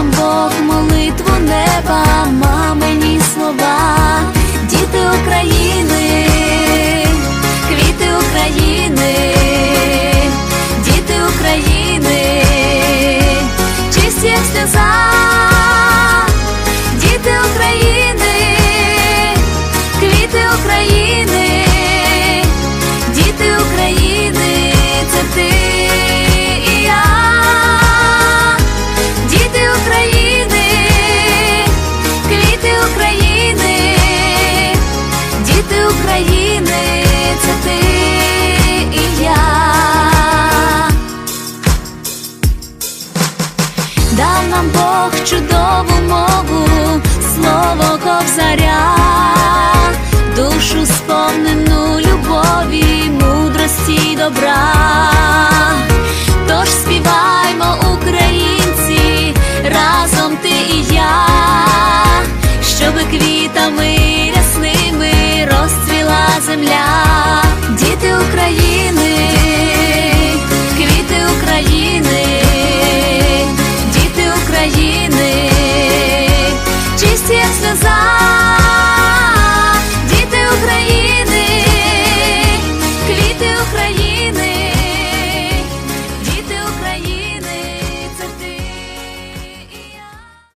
нам Бог молитву неба, мамині слова. України, це ти і я. Дав нам Бог чудову мову, слово ковзаря, душу сповнену любові, мудрості й добра. Тож співаймо, українці, разом ти і я, щоби квітами.